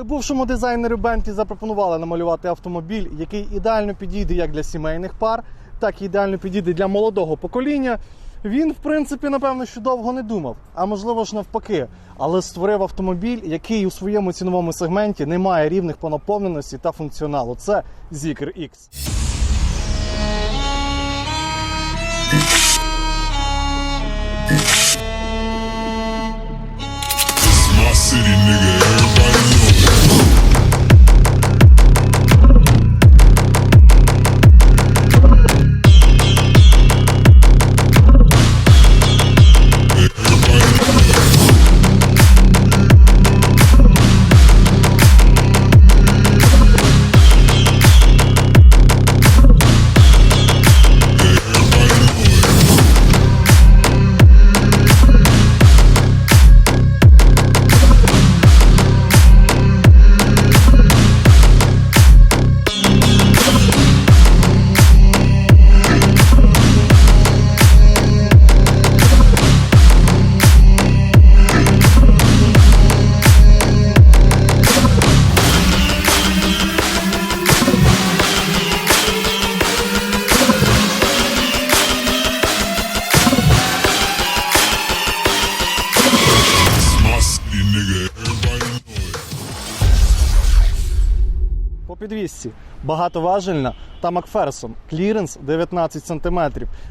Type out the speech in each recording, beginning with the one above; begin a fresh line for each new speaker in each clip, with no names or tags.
Коли бувшому дизайнеру Bentley запропонували намалювати автомобіль, який ідеально підійде як для сімейних пар, так і ідеально підійде для молодого покоління, він, в принципі, напевно, що довго не думав, а можливо ж навпаки, але створив автомобіль, який у своєму ціновому сегменті не має рівних по наповненості та функціоналу. Це Zikr X.
It's
підвісці багатоважельна та Макферсон. Кліренс 19 см,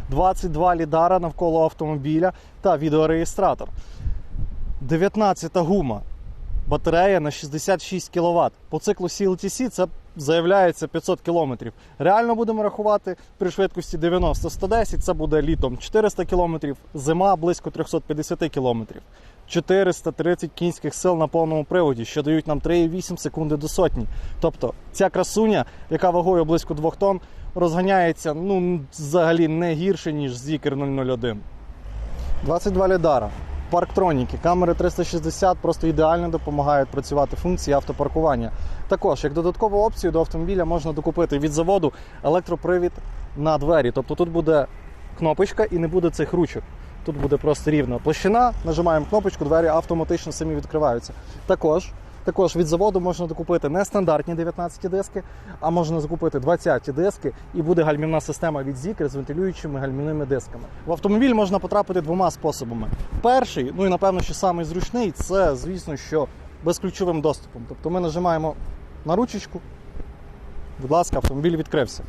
22 лідара навколо автомобіля та відеореєстратор. 19 гума. Батарея на 66 кВт. По циклу CLTC це заявляється 500 км. Реально будемо рахувати при швидкості 90-110, це буде літом 400 км, зима близько 350 км. 430 кінських сил на повному приводі, що дають нам 3,8 секунди до сотні. Тобто ця красуня, яка вагою близько 2 тонн, розганяється ну, взагалі не гірше, ніж Zikr 001. 22 лідара. Парктроніки, камери 360 просто ідеально допомагають працювати функції автопаркування. Також, як додаткову опцію до автомобіля можна докупити від заводу електропривід на двері. Тобто тут буде кнопочка і не буде цих ручок. Тут буде просто рівна площина, нажимаємо кнопочку, двері автоматично самі відкриваються. Також, також від заводу можна докупити не стандартні 19 диски, а можна закупити 20 диски, і буде гальмівна система від Zikr з вентилюючими гальмівними дисками. В автомобіль можна потрапити двома способами. Перший, ну і напевно, що самий зручний, це звісно, що безключовим доступом. Тобто ми нажимаємо на ручечку. Будь ласка, автомобіль відкрився.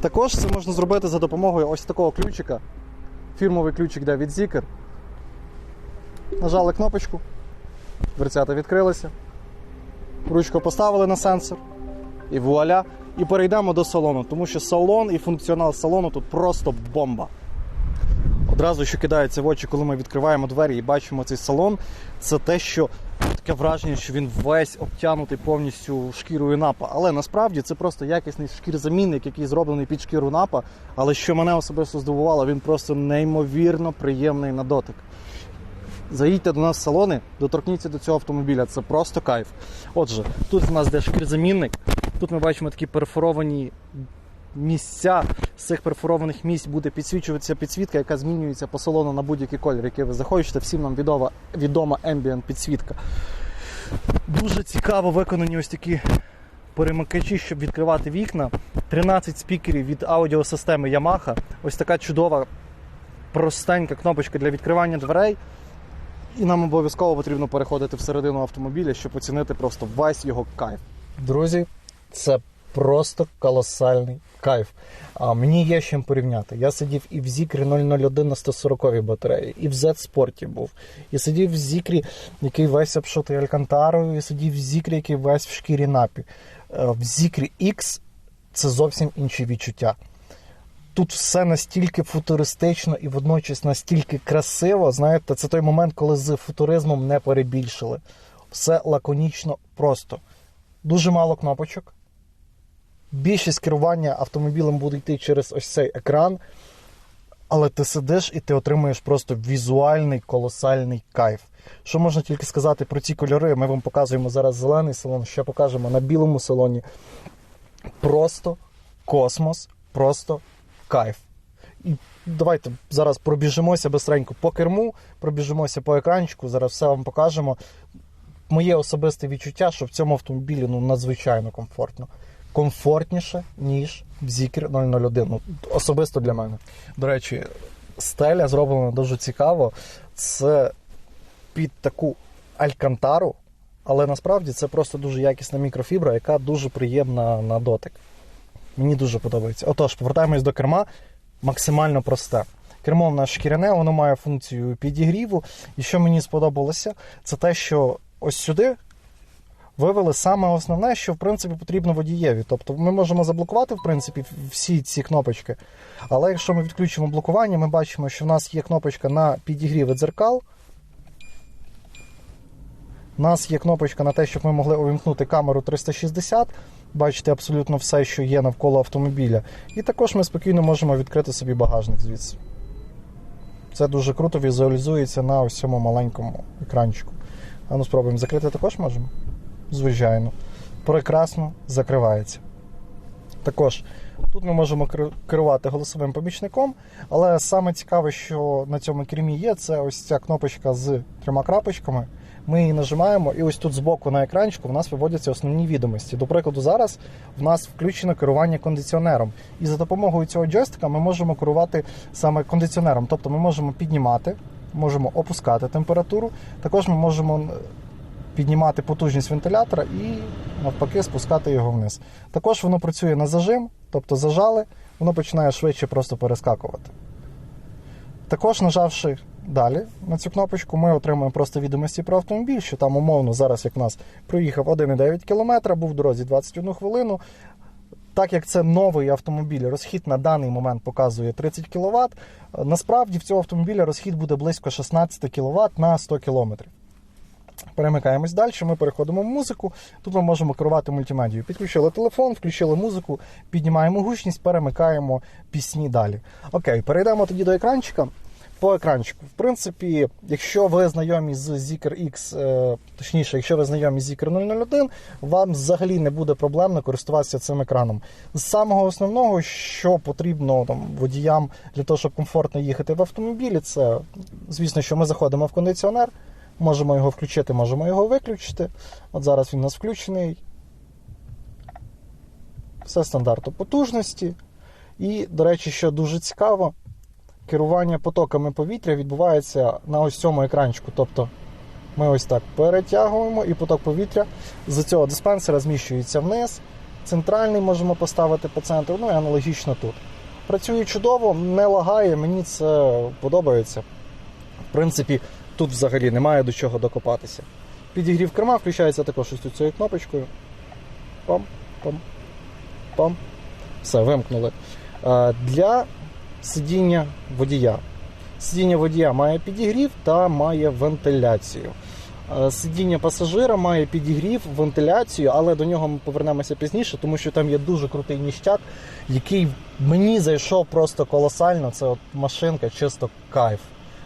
Також це можна зробити за допомогою ось такого ключика. Фірмовий ключик йде від Zikr. Нажали кнопочку, дверцята відкрилися. Ручку поставили на сенсор. І вуаля. І перейдемо до салону, тому що салон і функціонал салону тут просто бомба. Одразу, що кидається в очі, коли ми відкриваємо двері і бачимо цей салон, це те, що таке враження, що він весь обтянутий повністю шкірою напа. Але насправді це просто якісний шкірзамінник, який зроблений під шкіру напа. Але що мене особисто здивувало, він просто неймовірно приємний на дотик. Заїдьте до нас в салони, доторкніться до цього автомобіля. Це просто кайф. Отже, тут в нас де шкірзамінник. Тут ми бачимо такі перфоровані місця. З цих перфорованих місць буде підсвічуватися підсвітка, яка змінюється по салону на будь-який колір, який ви захочете. Всім нам відома, відома ambient підсвітка. Дуже цікаво виконані ось такі перемикачі, щоб відкривати вікна. 13 спікерів від аудіосистеми Yamaha. Ось така чудова, простенька кнопочка для відкривання дверей. І нам обов'язково потрібно переходити всередину автомобіля, щоб оцінити просто весь його кайф. Друзі, це просто колосальний кайф. А мені є з чим порівняти. Я сидів і в Zikr 001 на 140 батареї, і в Z Sport був, і сидів в Zikr, який весь обшитий алькантарою, і сидів в Zikr, який весь в шкірі напі. Е, В Zikr X це зовсім інші відчуття. Тут все настільки футуристично і водночас настільки красиво. Знаєте, це той момент, коли з футуризмом не перебільшили. Все лаконічно просто. Дуже мало кнопочок. Більшість керування автомобілем буде йти через ось цей екран. Але ти сидиш і ти отримуєш просто візуальний колосальний кайф. Що можна тільки сказати про ці кольори? Ми вам показуємо зараз зелений салон, ще покажемо на білому салоні. Просто космос, просто кайф. І давайте зараз пробіжимося бистренько по керму, пробіжимося по екранчику, зараз все вам покажемо. моє особисте відчуття, що в цьому автомобілі ну, надзвичайно комфортно. Комфортніше, ніж Zikr 001. Ну, особисто для мене. До речі, стеля зроблена дуже цікаво. Це під таку алькантару, але насправді це просто дуже якісна мікрофібра, яка дуже приємна на дотик. Мені дуже подобається. Отож, повертаємось до керма. Максимально просте. Кермо в нас шкіряне, воно має функцію підігріву. І що мені сподобалося, це те, що ось сюди вивели саме основне, що в принципі потрібно водієві. Тобто ми можемо заблокувати в принципі всі ці кнопочки. Але якщо ми відключимо блокування, ми бачимо, що в нас є кнопочка на підігрів дзеркал. У нас є кнопочка на те, щоб ми могли увімкнути камеру 360, бачити абсолютно все, що є навколо автомобіля. І також ми спокійно можемо відкрити собі багажник звідси. Це дуже круто візуалізується на ось цьому маленькому екранчику. А ну спробуємо закрити також можемо? Звичайно. Прекрасно закривається. Також тут ми можемо керувати голосовим помічником, але саме цікаве, що на цьому кермі є, це ось ця кнопочка з трьома крапочками. Ми її нажимаємо, і ось тут збоку на екранчику в нас виводяться основні відомості. До прикладу, зараз в нас включено керування кондиціонером. І за допомогою цього джойстика ми можемо керувати саме кондиціонером. Тобто ми можемо піднімати, можемо опускати температуру. Також ми можемо піднімати потужність вентилятора і навпаки спускати його вниз. Також воно працює на зажим, тобто зажали, воно починає швидше просто перескакувати. Також, нажавши далі на цю кнопочку, ми отримуємо просто відомості про автомобіль, що там умовно зараз, як нас проїхав 1,9 км, був в дорозі 21 хвилину. Так як це новий автомобіль, розхід на даний момент показує 30 кВт. Насправді в цього автомобіля розхід буде близько 16 кВт на 100 км. Перемикаємось далі, ми переходимо в музику. Тут ми можемо керувати мультимедією. Підключили телефон, включили музику, піднімаємо гучність, перемикаємо пісні далі. Окей, перейдемо тоді до екранчика. По екранчику. В принципі, якщо ви знайомі з Zikr X, е, точніше, якщо ви знайомі з Zikr 001, вам взагалі не буде проблемно користуватися цим екраном. З самого основного, що потрібно там, водіям для того, щоб комфортно їхати в автомобілі, це, звісно, що ми заходимо в кондиціонер. Можемо його включити, можемо його виключити. От зараз він у нас включений. Все стандарту потужності. І, до речі, що дуже цікаво, керування потоками повітря відбувається на ось цьому екранчику. Тобто ми ось так перетягуємо і поток повітря з цього диспенсера зміщується вниз. Центральний можемо поставити по центру, ну і аналогічно тут. Працює чудово, не лагає, мені це подобається. В принципі, тут взагалі немає до чого докопатися. Підігрів керма включається також ось цією кнопочкою. Пам, пам, пам. Все, вимкнули. Для сидіння водія. Сидіння водія має підігрів та має вентиляцію. Сидіння пасажира має підігрів, вентиляцію, але до нього ми повернемося пізніше, тому що там є дуже крутий ніштяк, який мені зайшов просто колосально. Це от машинка, чисто кайф.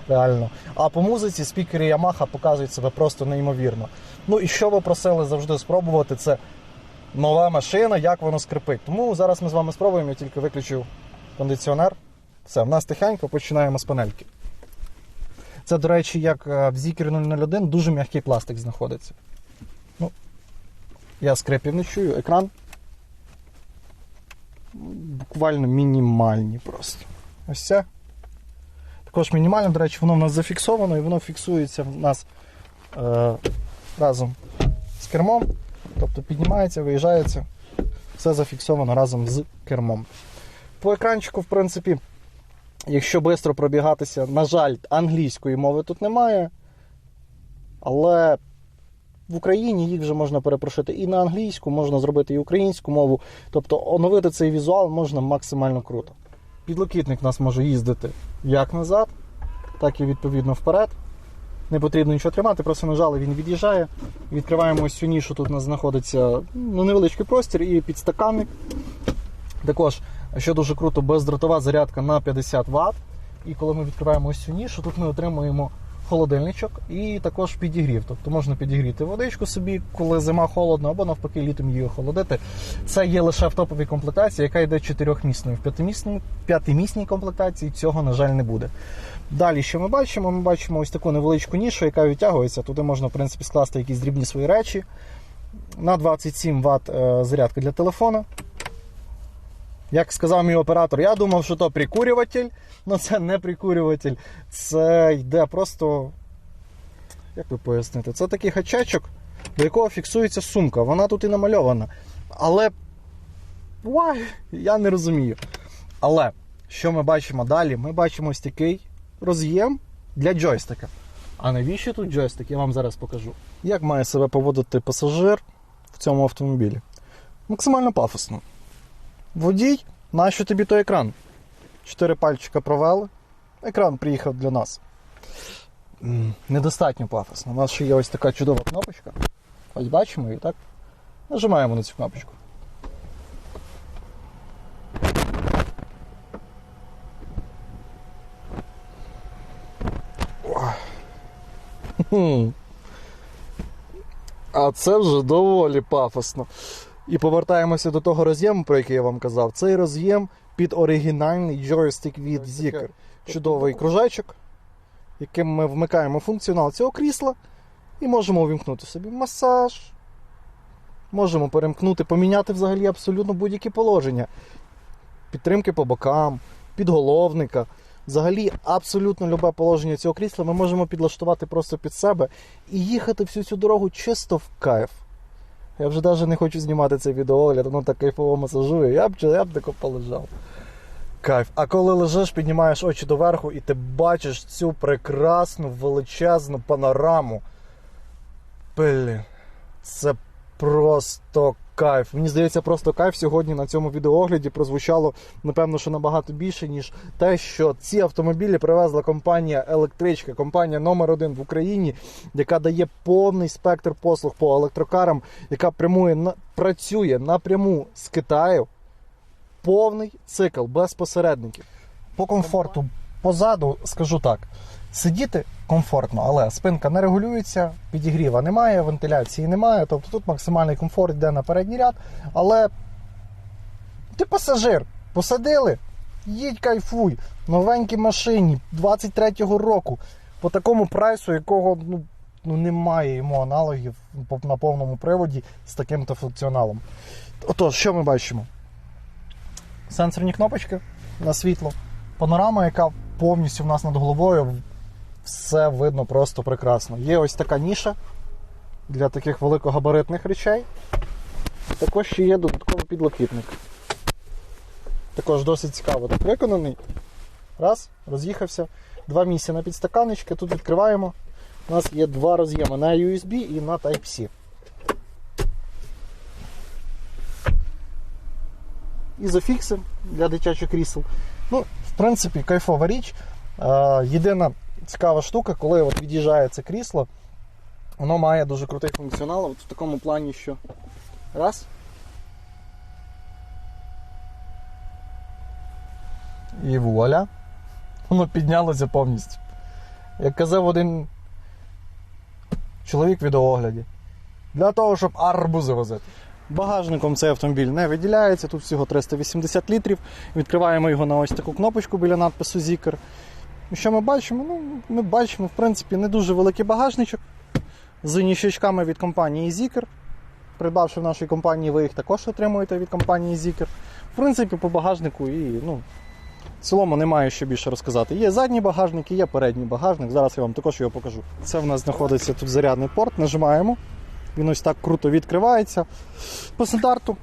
Реально. А по музиці спікери Yamaha показують себе просто неймовірно. Ну і що ви просили завжди спробувати, це нова машина, як воно скрипить. Тому зараз ми з вами спробуємо, я тільки виключив кондиціонер. Все, в нас тихенько починаємо з панельки. Це, до речі, як е, в Zikr 001 дуже м'який пластик знаходиться. Ну, я скрипів не чую, екран. Буквально мінімальні просто. Ось це. Також мінімально, до речі, воно в нас зафіксовано і воно фіксується в нас е, разом з кермом. Тобто піднімається, виїжджається. Все зафіксовано разом з кермом. По екранчику, в принципі, якщо швидко пробігатися, на жаль, англійської мови тут немає. Але в Україні їх вже можна перепрошити і на англійську, можна зробити і українську мову. Тобто оновити цей візуал можна максимально круто. Підлокітник у нас може їздити як назад, так і відповідно вперед. Не потрібно нічого тримати, просто нажали, він від'їжджає. Відкриваємо ось цю нішу, тут у нас знаходиться ну, невеличкий простір і підстаканник. Також, що дуже круто, бездротова зарядка на 50 Вт. І коли ми відкриваємо ось цю нішу, тут ми отримуємо холодильничок і також підігрів. Тобто можна підігріти водичку собі, коли зима холодна, або навпаки літом її охолодити. Це є лише в топовій комплектації, яка йде чотирьохмісною. В п'ятимісній комплектації цього, на жаль, не буде. Далі, що ми бачимо? Ми бачимо ось таку невеличку нішу, яка відтягується. Туди можна, в принципі, скласти якісь дрібні свої речі. На 27 Вт е, зарядка для телефона. Як сказав мій оператор, я думав, що то прикурюватель, але це не прикурюватель. Це йде просто. Як ви пояснити? Це такий хачачок, до якого фіксується сумка. Вона тут і намальована. Але. Why? Я не розумію. Але що ми бачимо далі? Ми бачимо ось такий роз'єм для джойстика. А навіщо тут джойстик? Я вам зараз покажу. Як має себе поводити пасажир в цьому автомобілі? Максимально пафосно. Водій, нащо тобі той екран? Чотири пальчика провели, екран приїхав для нас. М, Недостатньо пафосно. У нас ще є ось така чудова кнопочка. Ось бачимо її, так? Нажимаємо на цю кнопочку. Ох. Хм. А це вже доволі пафосно. І повертаємося до того роз'єму, про який я вам казав. Цей роз'єм під оригінальний джойстик від. Zikr. Чудовий кружечок, яким ми вмикаємо функціонал цього крісла і можемо увімкнути собі масаж. Можемо перемкнути, поміняти взагалі абсолютно будь-які положення. Підтримки по бокам, підголовника. Взагалі, абсолютно любе положення цього крісла ми можемо підлаштувати просто під себе і їхати всю цю дорогу чисто в кайф. Я вже навіть не хочу знімати цей відеоогляд, воно так кайфово масажує. Я б, я б тако полежав. Кайф. А коли лежиш, піднімаєш очі доверху і ти бачиш цю прекрасну величезну панораму. Блін, це просто кайф. Мені здається, просто кайф сьогодні на цьому відеоогляді прозвучало, напевно, що набагато більше, ніж те, що ці автомобілі привезла компанія Електричка, компанія номер один в Україні, яка дає повний спектр послуг по електрокарам, яка прямує працює напряму з Китаю. Повний цикл без посередників. По комфорту позаду скажу так: сидіти комфортно, але спинка не регулюється, підігріва немає, вентиляції немає. Тобто тут максимальний комфорт йде на передній ряд. Але ти пасажир, посадили, їдь кайфуй, новенькій машині 23-го року, по такому прайсу, якого ну, ну, немає йому аналогів на повному приводі з таким-то функціоналом. Отож, що ми бачимо? Сенсорні кнопочки на світло, панорама, яка повністю в нас над головою, все видно просто прекрасно. Є ось така ніша для таких великогабаритних речей. Також ще є додатковий підлокітник. Також досить цікаво так виконаний. Раз, роз'їхався. Два місця на підстаканечки. Тут відкриваємо. У нас є два роз'єми на USB і на Type-C. Ізофікси для дитячих крісел. Ну, в принципі, кайфова річ. Е, єдина цікава штука, коли от від'їжджає це крісло, воно має дуже крутий функціонал. От в такому плані, що раз. І вуаля. Воно піднялося повністю. Як казав один чоловік відеоогляді. Для того, щоб арбузи возити. Багажником цей автомобіль не виділяється, тут всього 380 літрів. Відкриваємо його на ось таку кнопочку біля надпису Zikr. Що ми бачимо? Ну, ми бачимо, в принципі, не дуже великий багажничок з ніщачками від компанії Zikr. Придбавши в нашій компанії, ви їх також отримуєте від компанії Zikr. В принципі, по багажнику і ну, в цілому немає що більше розказати. Є задній багажник і є передній багажник. Зараз я вам також його покажу. Це в нас знаходиться тут зарядний порт. Нажимаємо. Він ось так круто відкривається. По стандарту.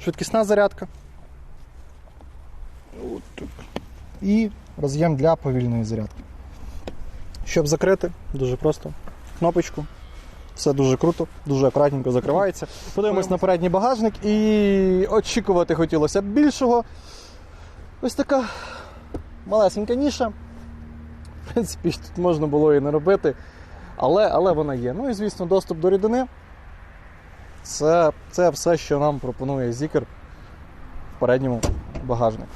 Швидкісна зарядка. І роз'єм для повільної зарядки. Щоб закрити, дуже просто. Кнопочку. Все дуже круто, дуже акуратненько закривається. Подивимось на передній багажник і очікувати хотілося б більшого. Ось така малесенька ніша. В принципі, тут можна було і не робити, але, але вона є. Ну і звісно, доступ до рідини. Це, це все, що нам пропонує Zikr в передньому багажнику.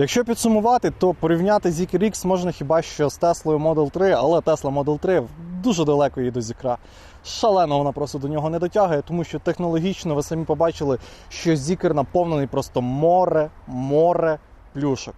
Якщо підсумувати, то порівняти Zikr X можна хіба що з Теслою Model 3, але Tesla Model 3 дуже далеко її до Зікра. Шалено вона просто до нього не дотягує, тому що технологічно ви самі побачили, що Zikr наповнений просто море, море плюшок.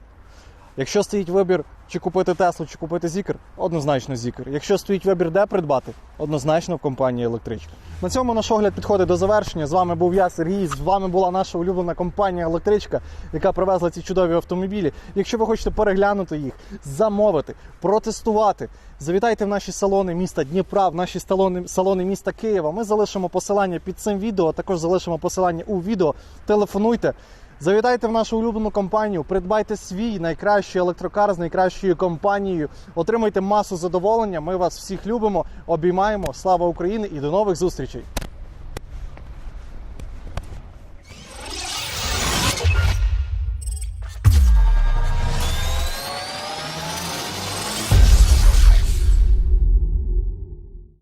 Якщо стоїть вибір, чи купити Теслу, чи купити Zikr, однозначно Zikr. Якщо стоїть вибір, де придбати, однозначно в компанії електричка. На цьому наш огляд підходить до завершення. З вами був я, Сергій. З вами була наша улюблена компанія електричка, яка привезла ці чудові автомобілі. Якщо ви хочете переглянути їх, замовити, протестувати, завітайте в наші салони міста Дніпра, в наші салони, салони міста Києва. Ми залишимо посилання під цим відео, також залишимо посилання у відео. Телефонуйте. Завітайте в нашу улюблену компанію, придбайте свій найкращий електрокар з найкращою компанією, отримайте масу задоволення. Ми вас всіх любимо, обіймаємо. Слава Україні і до нових зустрічей!